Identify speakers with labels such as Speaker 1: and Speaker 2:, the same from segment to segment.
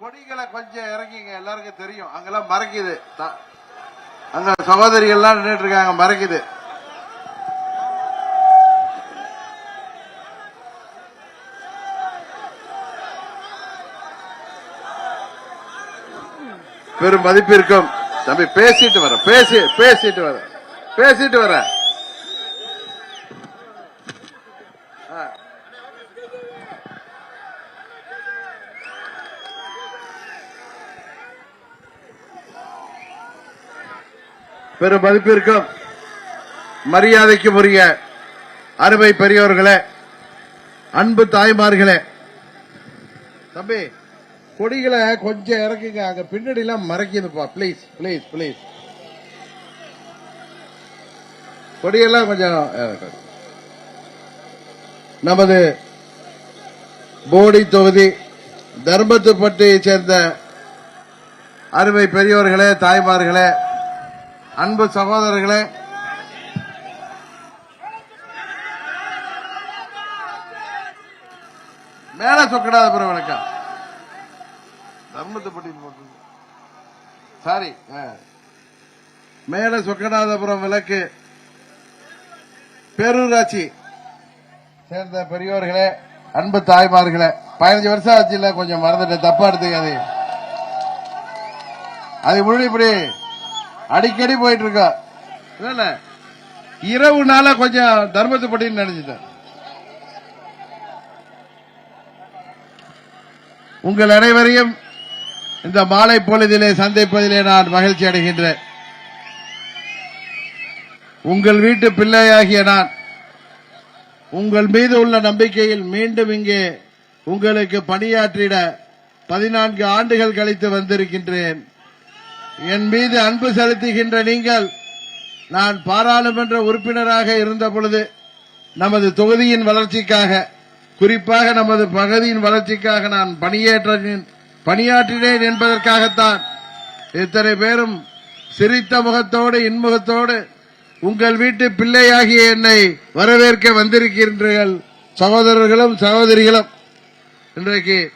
Speaker 1: கொடிகளை கொஞ்சம் இறங்கிங்க எல்லாருக்கும் தெரியும். அங்கெல்லாம் மறைக்குது. த- அங்க சகோதரிகள்லாம் நின்றுட்டு இருக்காங்க மறைக்குது. பெரும் மதிப்பிற்கும். தம்பி பேசிட்டு வர பேசி பேசிட்டு வர பேசிட்டு வரேன் பெரும் மதிப்பிற்கும் மரியாதைக்கும் உரிய அருமை பெரியோர்களே அன்பு தாய்மார்களே தம்பி கொடிகளை கொஞ்சம் இறக்குங்க. அங்க பின்னாடி எல்லாம் மறைக்குதுப்பா. ப்ளீஸ் ப்ளீஸ் ப்ளீஸ் கொடியெல்லாம் கொஞ்சம் நமது போடி தொகுதி தர்மத்துப்பட்டியை சேர்ந்த அருமை பெரியோர்களே தாய்மார்களே அன்பு சகோதரர்களே மேல சொக்கடாத பிறகு வணக்கம் தர்மத்துப்பட்டி போட்டு சாரி மேல சொக்கநாதபுரம் விளக்கு. பேரூராட்சி சேர்ந்த பெரியோர்களே அன்பு தாய்மார்களே பதினஞ்சு வருஷம் ஆச்சுல கொஞ்சம் மறந்துட்டேன் தப்பா எடுத்துக்காது அது முழு இப்படி அடிக்கடி போயிட்டு இருக்கா இல்ல. இரவு நாள கொஞ்சம் தர்மத்துப்பட்டின்னு நினைச்சிட்டேன். உங்கள் அனைவரையும் இந்த மாலை பொழுதிலே சந்திப்பதிலே நான் மகிழ்ச்சி அடைகின்றேன். உங்கள் வீட்டு பிள்ளையாகிய நான் உங்கள் மீது உள்ள நம்பிக்கையில் மீண்டும் இங்கே உங்களுக்கு பணியாற்றிட பதினான்கு ஆண்டுகள் கழித்து வந்திருக்கின்றேன். என் மீது அன்பு செலுத்துகின்ற நீங்கள் நான் பாராளுமன்ற உறுப்பினராக இருந்த பொழுது நமது தொகுதியின் வளர்ச்சிக்காக குறிப்பாக நமது பகுதியின் வளர்ச்சிக்காக நான் பணியேற்றினேன் பணியாற்றினேன் என்பதற்காகத்தான் இத்தனை பேரும் சிரித்த முகத்தோடு இன்முகத்தோடு உங்கள் வீட்டு பிள்ளையாகிய என்னை வரவேற்க வந்திருக்கின்றீர்கள். சகோதரர்களும் சகோதரிகளும் இன்றைக்கு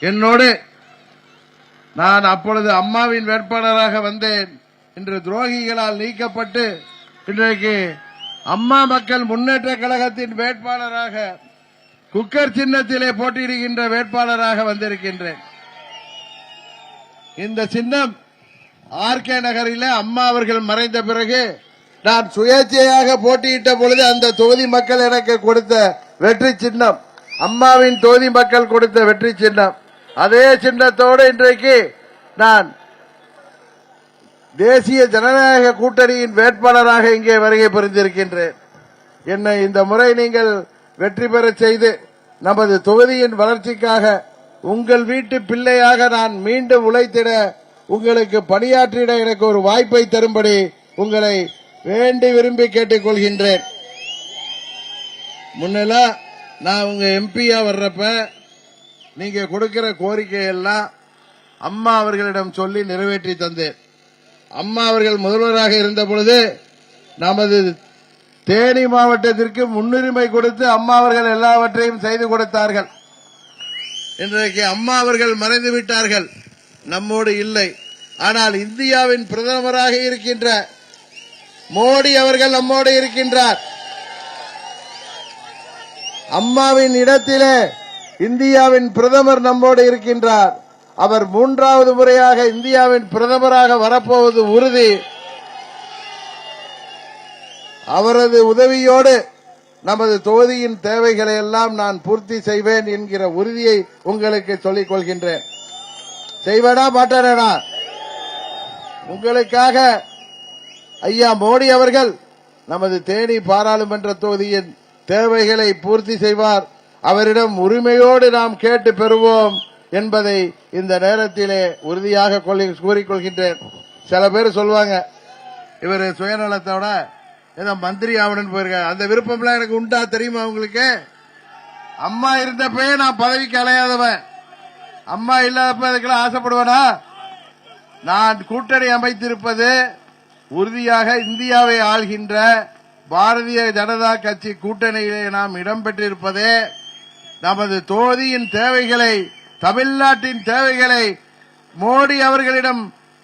Speaker 1: என்னோடு நான் அப்பொழுது அம்மாவின் வேட்பாளராக வந்தேன். இன்று துரோகிகளால் நீக்கப்பட்டு இன்றைக்கு அம்மா மக்கள் முன்னேற்ற கழகத்தின் வேட்பாளராக குக்கர் சின்னத்திலே போட்டியிடுகின்ற வேட்பாளராக வந்திருக்கின்றேன். இந்த சின்னம் ஆர்கே நகரில் அம்மா அவர்கள் மறைந்த பிறகு நான் சுயேட்சையாக போட்டியிட்ட பொழுது அந்த தொகுதி மக்கள் எனக்கு கொடுத்த வெற்றி சின்னம். அம்மாவின் தொகுதி மக்கள் கொடுத்த வெற்றி சின்னம். அதே சின்னத்தோடு இன்றைக்கு நான் தேசிய ஜனநாயக கூட்டணியின் வேட்பாளராக இங்கே வருகை புரிந்திருக்கின்றேன். என்னை இந்த முறை நீங்கள் வெற்றி பெறச் செய்து நமது தொகுதியின் வளர்ச்சிக்காக உங்கள் வீட்டு பிள்ளையாக நான் மீண்டும் உழைத்திட உங்களுக்கு பணியாற்றிட எனக்கு ஒரு வாய்ப்பை தரும்படி உங்களை வேண்டி விரும்பி கேட்டுக்கொள்கின்றேன். முன்னெல்லாம் நான் உங்க எம்பியா வர்றப்ப நீங்க கொடுக்கிற கோரிக்கை எல்லாம் அம்மா அவர்களிடம் சொல்லி நிறைவேற்றி தந்தேன் அம்மா அவர்கள் முதல்வராக இருந்த பொழுது நமது தேனி மாவட்டத்திற்கு முன்னுரிமை கொடுத்து அம்மா அவர்கள் எல்லாவற்றையும் செய்து கொடுத்தார்கள். இன்றைக்கு அம்மா அவர்கள் மறைந்து விட்டார்கள் நம்மோடு இல்லை. ஆனால் இந்தியாவின் பிரதமராக இருக்கின்ற மோடி அவர்கள் நம்மோடு இருக்கின்றார். அம்மாவின் இடத்திலே இந்தியாவின் பிரதமர் நம்மோடு இருக்கின்றார். அவர் மூன்றாவது முறையாக இந்தியாவின் பிரதமராக வரப்போவது உறுதி. அவரது உதவியோடு நமது தொகுதியின் தேவைகளை எல்லாம் நான் பூர்த்தி செய்வேன் என்கிற உறுதியை உங்களுக்கு சொல்லிக் கொள்கின்றேன். செய்வேனா மாட்டேனா உங்களுக்காக ஐயா மோடி அவர்கள் நமது தேனி பாராளுமன்ற தொகுதியின் தேவைகளை பூர்த்தி செய்வார். அவரிடம் உரிமையோடு நாம் கேட்டு பெறுவோம் என்பதை இந்த நேரத்திலே உறுதியாக கூறிக்கொள்கின்றேன். சில பேர் சொல்லுவாங்க இவர் சுயநலத்தோட ஏதோ மந்திரி ஆகணும்னு போயிருக்காரு. அந்த விருப்பம்லாம் எனக்கு உண்டா தெரியுமா உங்களுக்கு? அம்மா இருந்தப்பயே நான் பதவிக்கு அலையாதவன். அம்மா இல்லாதப்ப அதுக்கெல்லாம் ஆசைப்படுவேனா? நான் கூட்டணி அமைத்திருப்பது உறுதியாக இந்தியாவை ஆள்கின்ற பாரதிய ஜனதா கட்சி கூட்டணியிலே நாம் இடம்பெற்றிருப்பதே நமது தோதியின் தேவைகளை தமிழ்நாட்டின் தேவைகளை மோடி அவர்களிடம்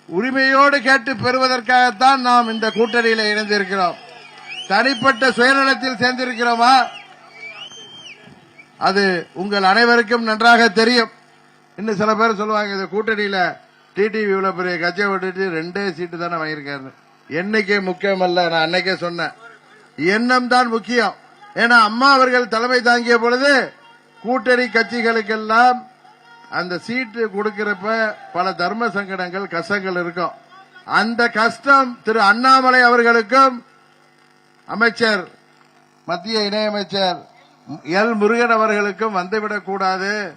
Speaker 1: உரிமையோடு கேட்டு பெறுவதற்காகத்தான் நாம் இந்த கூட்டணியில் இணைந்திருக்கிறோம். தனிப்பட்ட சுயநலத்தில் சேர்ந்திருக்கிறோமா? அது உங்கள் அனைவருக்கும் நன்றாக தெரியும். இன்னும் சில பேர் சொல்லுவாங்க இந்த கூட்டணியில டிடிவி இவ்வளவு பெரிய கட்சியை விட்டுட்டு ரெண்டே சீட்டு தானே வாங்கியிருக்காரு என்னைக்கே முக்கியம் அல்ல நான் அன்னைக்கே சொன்னேன். எண்ணம் தான் முக்கியம். ஏன்னா அம்மா அவர்கள் தலைமை தாங்கிய பொழுது கூட்டணி கட்சிகளுக்கெல்லாம் அந்த சீட்டு கொடுக்கிறப்ப பல தர்ம சங்கடங்கள் கஷ்டங்கள் இருக்கும். அந்த கஷ்டம் திரு அண்ணாமலை அவர்களுக்கும் அமைச்சர் மத்திய இணையமைச்சர் எல் முருகன் அவர்களுக்கும் வந்துவிடக் கூடாது.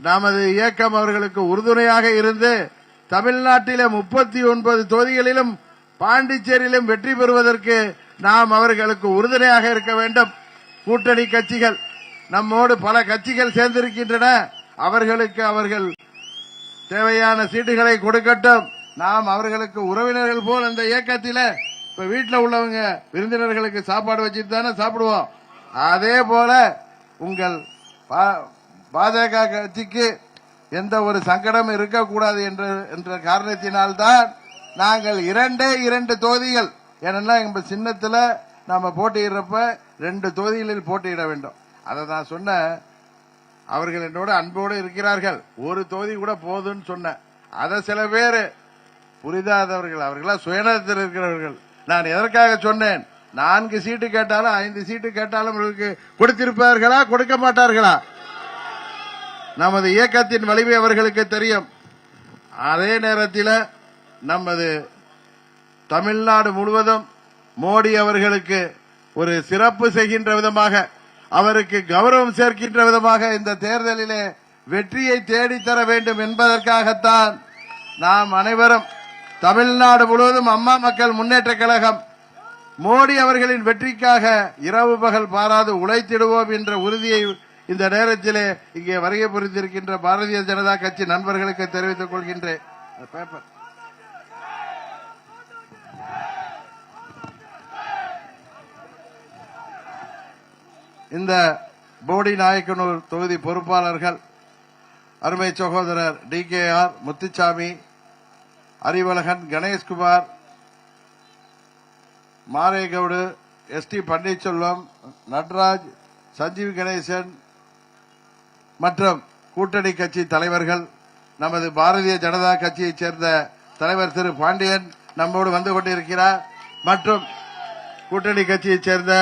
Speaker 1: நமது இயக்கம் அவர்களுக்கு உறுதுணையாக இருந்து தமிழ்நாட்டில முப்பத்தி ஒன்பது தொகுதிகளிலும் பாண்டிச்சேரியிலும் வெற்றி பெறுவதற்கு நாம் அவர்களுக்கு உறுதுணையாக இருக்க வேண்டும். கூட்டணி கட்சிகள் நம்மோடு பல கட்சிகள் சேர்ந்திருக்கின்றன. அவர்களுக்கு அவர்கள் தேவையான சீட்டுகளை கொடுக்கட்டும். நாம் அவர்களுக்கு உறவினர்கள் போல் அந்த இயக்கத்தில் இப்ப வீட்டில் உள்ளவங்க விருந்தினர்களுக்கு சாப்பாடு வச்சுட்டு தானே சாப்பிடுவோம். அதே போல உங்கள் பா- பாஜக கட்சிக்கு எந்த ஒரு சங்கடம் இருக்கக்கூடாது என்ற என்ற காரணத்தினால்தான் நாங்கள் இரண்டே இரண்டு தொகுதிகள். ஏன்னா எங்க சின்னத்தில் நாம போட்டியிடுறப்ப ரெண்டு தொகுதிகளில் போட்டியிட வேண்டும். அதை நான் சொன்னேன் அவர்கள் என்னோட அன்போடு இருக்கிறார்கள். ஒரு தொகுதி கூட போதும்னு சொன்னேன் அதை சில பேர் புரிதாதவர்கள் அவர்களாம் சுயநலத்தில் இருக்கிறவர்கள். நான் எதற்காக சொன்னேன்? நான்கு சீட்டு கேட்டாலும் ஐந்து சீட்டு கேட்டாலும் அவர்களுக்கு கொடுத்திருப்பார்களா கொடுக்க மாட்டார்களா? நமது இயக்கத்தின் வலிமை அவர்களுக்கு தெரியும். அதே நேரத்தில் நமது தமிழ்நாடு முழுவதும் மோடி அவர்களுக்கு ஒரு சிறப்பு செய்கின்ற விதமாக அவருக்கு கௌரவம் சேர்க்கின்ற விதமாக இந்த தேர்தலிலே வெற்றியை தேடித்தர வேண்டும் என்பதற்காகத்தான் நாம் அனைவரும் தமிழ்நாடு முழுவதும் அம்மா மக்கள் முன்னேற்ற கழகம் மோடி அவர்களின் வெற்றிக்காக இரவு பகல் பாராது உழைத்திடுவோம் என்ற உறுதியை இந்த நேரத்திலே இங்கே வருகை புரிந்திருக்கின்ற பாரதிய ஜனதா கட்சி நண்பர்களுக்கு தெரிவித்துக் கொள்கின்றேன். பேப்பர் இந்த போடி நாயக்கனூர் தொகுதி பொறுப்பாளர்கள் அருமை சகோதரர் T K R Muthusamy Arivazhagan Ganeshkumar Maregowdu S T Panneerselvam Natraj Sanjeev Ganesan மற்றும் கூட்டணி கட்சி தலைவர்கள் நமது பாரதிய ஜனதா கட்சியைச் சேர்ந்த தலைவர் திரு பாண்டியன் நம்மோடு வந்து கொண்டிருக்கிறார் மற்றும் கூட்டணி கட்சியைச் சேர்ந்த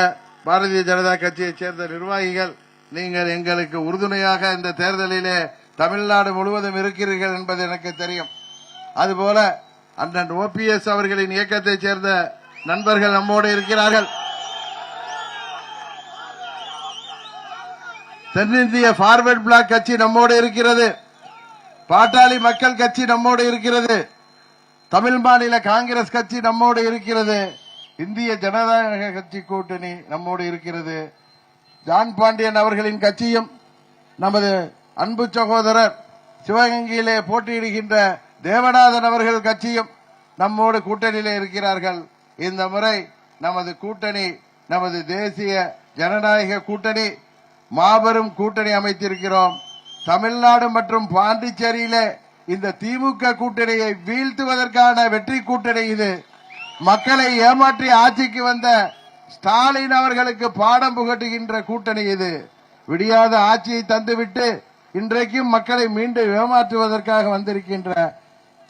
Speaker 1: பாரதிய ஜனதா கட்சியைச் சேர்ந்த நிர்வாகிகள் நீங்கள் எங்களுக்கு உறுதுணையாக இந்த தேர்தலிலே தமிழ்நாடு முழுவதும் இருக்கிறீர்கள் என்பது எனக்கு தெரியும். அதுபோல அண்ணன் ஓபிஎஸ் அவர்களின் இயக்கத்தைச் சேர்ந்த நண்பர்கள் நம்மோடு இருக்கிறார்கள். தென்னிந்திய பார்வர்ட் பிளாக் கட்சி நம்மோடு இருக்கிறது. பாட்டாளி மக்கள் கட்சி நம்மோடு இருக்கிறது. தமிழ் மாநில காங்கிரஸ் கட்சி நம்மோடு இருக்கிறது. இந்திய ஜனநாயக கட்சி கூட்டணி நம்மோடு இருக்கிறது. ஜான் பாண்டியன் அவர்களின் கட்சியும் நமது அன்பு சகோதரர் சிவகங்கையிலே போட்டியிடுகின்ற தேவநாதன் அவர்கள் கட்சியும் நம்மோடு கூட்டணியிலே இருக்கிறார்கள். இந்த முறை நமது கூட்டணி நமது தேசிய ஜனநாயக கூட்டணி மாபெரும் கூட்டணி அமைத்திருக்கிறோம். தமிழ்நாடு மற்றும் பாண்டிச்சேரியிலே இந்த திமுக கூட்டணியை வீழ்த்துவதற்கான வெற்றி கூட்டணி இது. மக்களை ஏமாற்றி ஆட்சிக்கு வந்த ஸ்டாலின் அவர்களுக்கு பாடம் புகட்டுகின்ற கூட்டணி இது. விடியாத ஆட்சியை தந்துவிட்டு இன்றைக்கும் மக்களை மீண்டும் ஏமாற்றுவதற்காக வந்திருக்கின்ற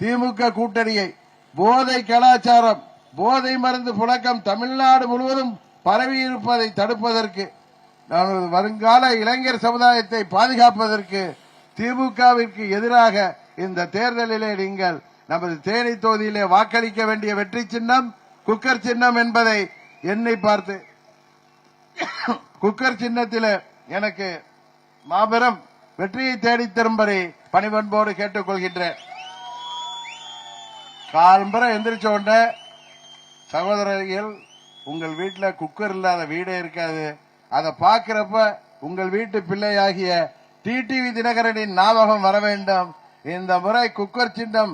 Speaker 1: திமுக கூட்டணியை. போதை கலாச்சாரம் போதை மருந்து புழக்கம் தமிழ்நாடு முழுவதும் பரவி இருப்பதை தடுப்பதற்கு நமது வருங்கால இளைஞர் சமுதாயத்தை பாதுகாப்பதற்கு திமுகவிற்கு எதிராக இந்த தேர்தலிலே நீங்கள் நமது தேனி தொகுதியிலே வாக்களிக்க வேண்டிய வெற்றி சின்னம் குக்கர் சின்னம் என்பதை எண்ணி பார்த்து குக்கர் சின்னத்தில் எனக்கு மாபெரும் வெற்றியை தேடித் தரும்படி பணிபண்போடு கேட்டுக்கொள்கின்றேன். காலம்பரம் எந்திரிச்ச உடனே சகோதரர்கள் உங்கள் வீட்டில் குக்கர் இல்லாத வீடே இருக்காது. அதை பார்க்கிறப்ப உங்கள் வீட்டு பிள்ளையாகிய டிடிவி தினகரனின் ஞாபகம் வர வேண்டும். இந்த முறை குக்கர் சின்னம்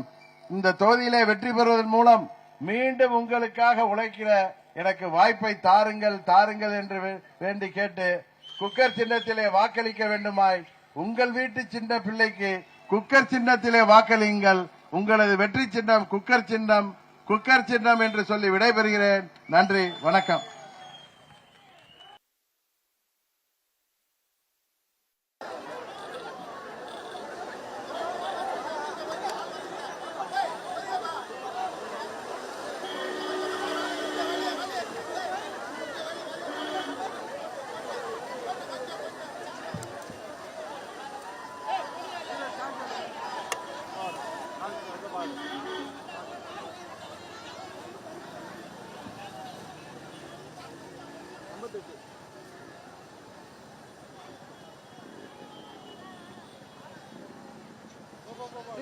Speaker 1: இந்த தொகுதியிலே வெற்றி பெறுவதன் மூலம் மீண்டும் உங்களுக்காக உழைக்கிற எனக்கு வாய்ப்பை தாருங்கள் தாருங்கள் என்று வே- வேண்டி கேட்டு குக்கர் சின்னத்திலே வாக்களிக்க வேண்டுமாய் உங்கள் வீட்டு சின்ன பிள்ளைக்கு குக்கர் சின்னத்திலே வாக்களியுங்கள். உங்களது வெற்றி சின்னம் குக்கர் சின்னம் குக்கர் சின்னம் என்று சொல்லி விடைபெறுகிறேன். நன்றி வணக்கம்.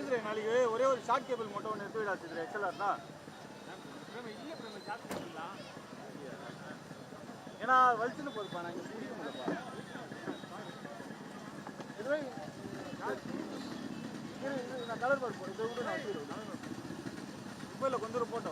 Speaker 2: சித்ரே நாளைக்கு. ஒரே ஒரு ஷார்ட் கேபிள் மட்டும் ஒன்று எடுத்து விடா சித்ரே. எக்ஸ்எல்ஆர் தான் ஏன்னா வலிச்சுன்னு போதுப்பா நான் இங்கே முடியப்பா முடியலப்பா இதுவே நான் கலர் பார்ப்போம் இதை விட நான் வச்சுக்கிறேன். இப்போ இல்லை கொஞ்சம் போட்டோம்